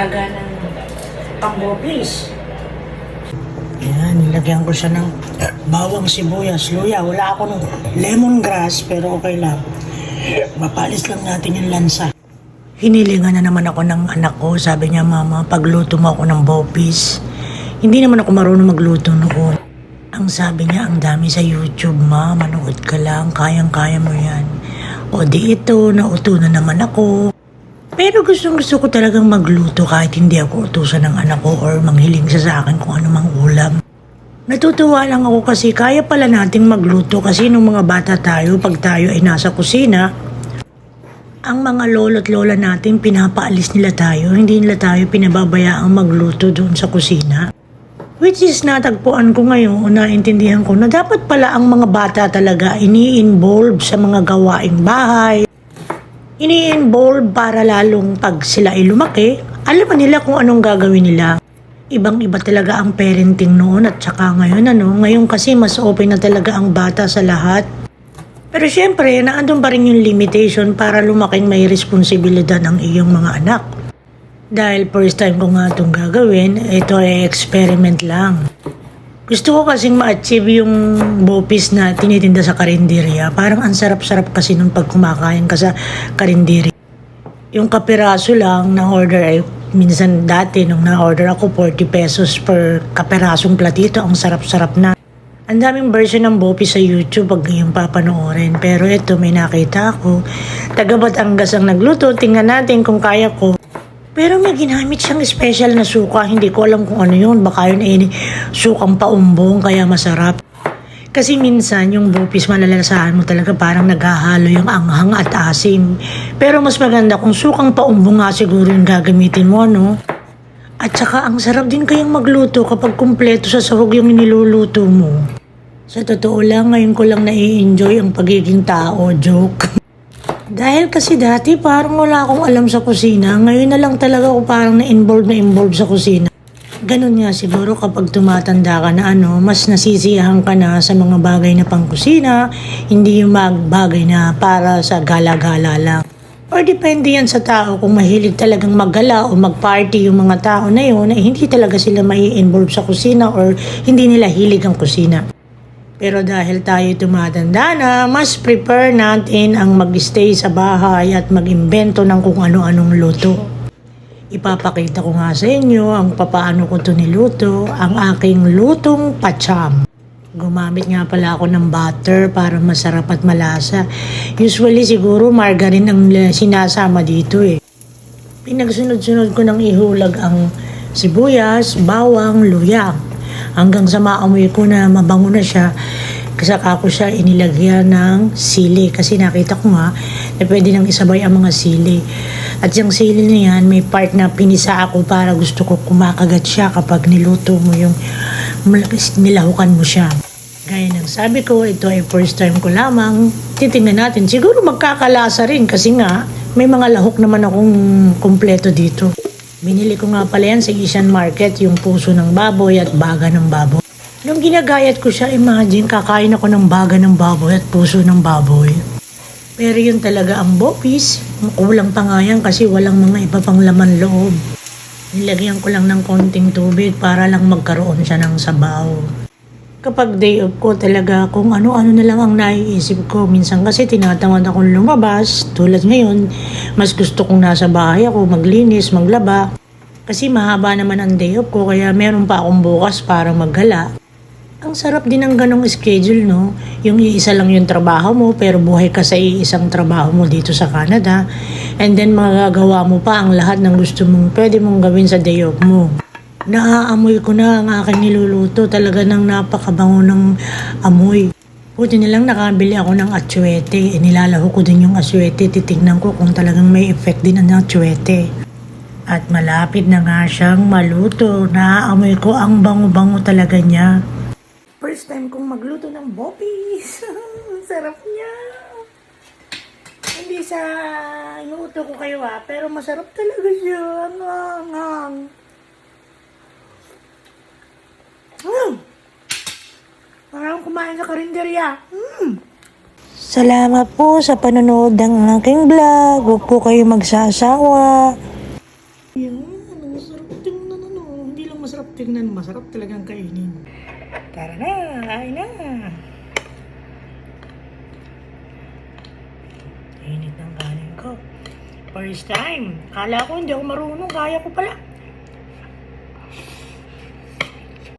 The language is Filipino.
nilaga ng pambobis. Ayan, nilagyan ko siya ng eh, bawang sibuyas, luya. Wala ako ng lemongrass, pero okay lang. Mapalis lang natin yung lansa. Hinilingan na naman ako ng anak ko. Sabi niya, Mama, pagluto mo ako ng bopis. Hindi naman ako marunong magluto noon. Ang sabi niya, ang dami sa YouTube, Ma. Manood ka lang. Kayang-kaya mo yan. O di ito, nauto na naman ako. Pero gustong gusto ko talagang magluto kahit hindi ako utusan ng anak ko or manghiling siya sa akin kung ano mang ulam. Natutuwa lang ako kasi kaya pala nating magluto kasi nung mga bata tayo, pag tayo ay nasa kusina, ang mga lolo't lola natin pinapaalis nila tayo, hindi nila tayo pinababayaang magluto doon sa kusina. Which is natagpuan ko ngayon o naintindihan ko na dapat pala ang mga bata talaga ini-involve sa mga gawaing bahay, ini-involve para lalong pag sila ay lumaki, alam nila kung anong gagawin nila. Ibang-iba talaga ang parenting noon at saka ngayon ano, ngayon kasi mas open na talaga ang bata sa lahat. Pero syempre, naandun pa rin yung limitation para lumaking may responsibilidad ang iyong mga anak. Dahil first time ko nga itong gagawin, ito ay experiment lang. Gusto ko kasing ma-achieve yung bopis na tinitinda sa karinderya. Parang ang sarap-sarap kasi nung pag kumakain ka sa karinderya. Yung kapiraso lang na order ay minsan dati nung na-order ako 40 pesos per kapirasong platito. Ang sarap-sarap na. Ang daming version ng Bopi sa YouTube pag yung papanoorin. Pero ito, may nakita ako. Taga Batangas ang nagluto. Tingnan natin kung kaya ko. Pero may ginamit siyang special na suka. Hindi ko alam kung ano yun. Baka yun ay sukang paumbong kaya masarap. Kasi minsan yung bupis malalasahan mo talaga parang naghahalo yung anghang at asim. Pero mas maganda kung sukang paumbong nga siguro yung gagamitin mo, no? At saka ang sarap din kayang magluto kapag kumpleto sa sahog yung niluluto mo. Sa totoo lang, ngayon ko lang nai-enjoy ang pagiging tao, joke. Dahil kasi dati parang wala akong alam sa kusina, ngayon na lang talaga ako parang na-involve na involved sa kusina. Ganun nga siguro kapag tumatanda ka na ano, mas nasisiyahan ka na sa mga bagay na pangkusina, hindi yung mag bagay na para sa gala-gala lang. Or depende yan sa tao kung mahilig talagang maggala o mag-party yung mga tao na yun, eh, hindi talaga sila mai involve sa kusina or hindi nila hilig ang kusina. Pero dahil tayo tumatanda na, mas prepare natin ang mag-stay sa bahay at mag-imbento ng kung ano-anong luto. Ipapakita ko nga sa inyo ang papaano ko to niluto, ang aking lutong pacham. Gumamit nga pala ako ng butter para masarap at malasa. Usually siguro margarine ang sinasama dito eh. Pinagsunod-sunod ko ng ihulag ang sibuyas, bawang, luya. Hanggang sa maamoy ko na mabango na siya, saka ko siya inilagyan ng sili. Kasi nakita ko nga na pwede nang isabay ang mga sili. At yung sili na yan, may part na pinisa ako para gusto ko kumakagat siya kapag niluto mo yung nilahukan mo siya. Gaya ng sabi ko, ito ay first time ko lamang. Titingnan natin. Siguro magkakalasa rin kasi nga may mga lahok naman akong kumpleto dito. Binili ko nga pala yan sa Asian Market, yung puso ng baboy at baga ng baboy. Nung ginagayat ko siya, imagine, kakain ako ng baga ng baboy at puso ng baboy. Pero yun talaga ang bopis. Kulang pa nga yan kasi walang mga iba pang laman loob. Nilagyan ko lang ng konting tubig para lang magkaroon siya ng sabaw. Kapag day off ko talaga kung ano-ano na lang ang naiisip ko. Minsan kasi tinatamad akong lumabas. Tulad ngayon, mas gusto kong nasa bahay ako maglinis, maglaba. Kasi mahaba naman ang day off ko kaya meron pa akong bukas para maggala. Ang sarap din ng ganong schedule, no? Yung iisa lang yung trabaho mo, pero buhay ka sa iisang trabaho mo dito sa Canada. And then magagawa mo pa ang lahat ng gusto mong pwede mong gawin sa day off mo. Naaamoy ko na ang aking niluluto. Talaga nang napakabango ng amoy. Buti na lang nakabili ako ng atsuete. Inilalaho ko din yung atsuete. Titignan ko kung talagang may effect din ang atsuete. At malapit na nga siyang maluto. Naaamoy ko ang bango-bango talaga niya. First time kong magluto ng bopis. Sarap niya. Hindi sa inuuto ko kayo ha, pero masarap talaga siya. Ang angang. Mm. akong kumain sa karinderya. Mm. Salamat po sa panonood ng aking vlog. Huwag po kayo magsasawa. Yan, masarap tingnan ano. Hindi lang masarap tingnan, masarap talagang kainin. Tara na, kain na. Init ng kanin ko. First time. Kala ko hindi ako marunong, kaya ko pala.